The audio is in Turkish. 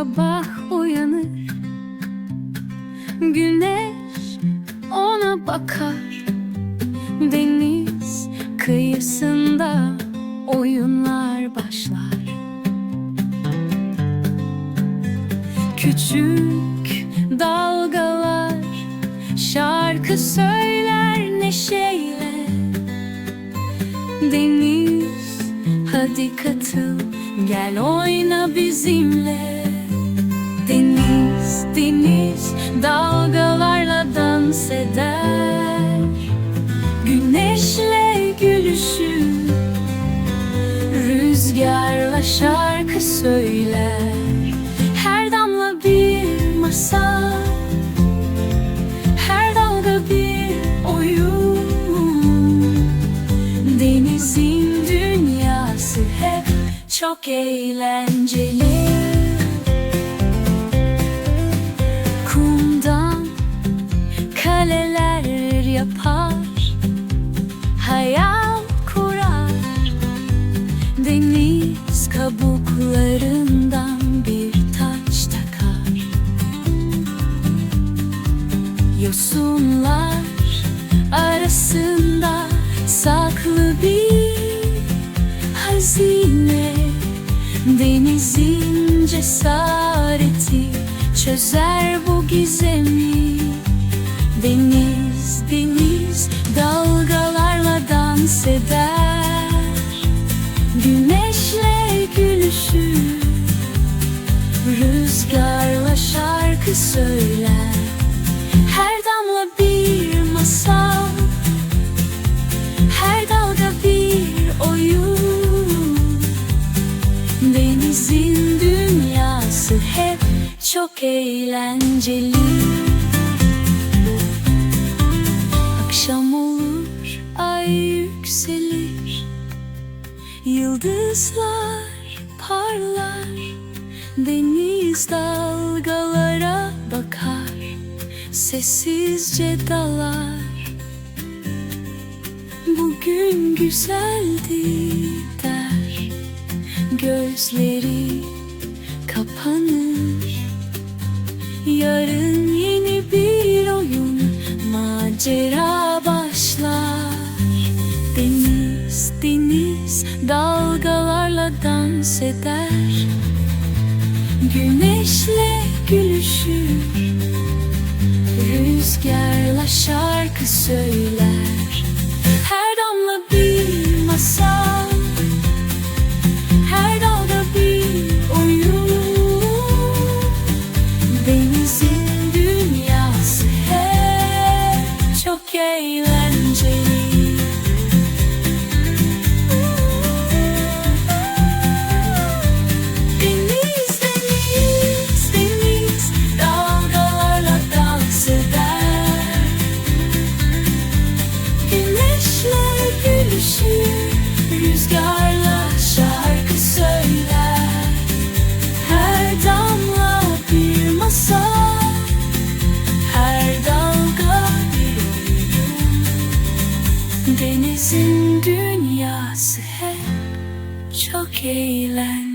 sabah uyanır. Güneş ona bakar. Deniz kıyısında oyunlar başlar. Küçük dalgalar şarkı söyler neşeyle. Deniz hadi katıl gel oyna bizimle. Deniz deniz dalgalarla dans eder. Güneşle gülüşür. Rüzgarla şarkı söyler. Her damla bir masal çok eğlenceli. Kumdan kaleler yapar Hayal kurar. Deniz kabuklarından bir taç takar. Yosunlar Denizin cesareti çözer bu gizemi. Deniz, deniz dalgalarla dans eder Denizin dünyası hep çok eğlenceli. Akşam olur, ay yükselir. Yıldızlar parlar Deniz dalgalara bakar Sessizce dalar. Bugün güzeldi Gözleri kapanır. Yarın yeni bir oyun Macera başlar. Deniz, deniz dalgalarla dans eder. Güneşle gülüşür Rüzgarla şarkı söyler. Her damla bir masal çok eğlenceli. Deniz, deniz, deniz dalgalarla dans eder. Güneşle gülüşür, rüzgarla Denizin dünyası hep çok eğlenceli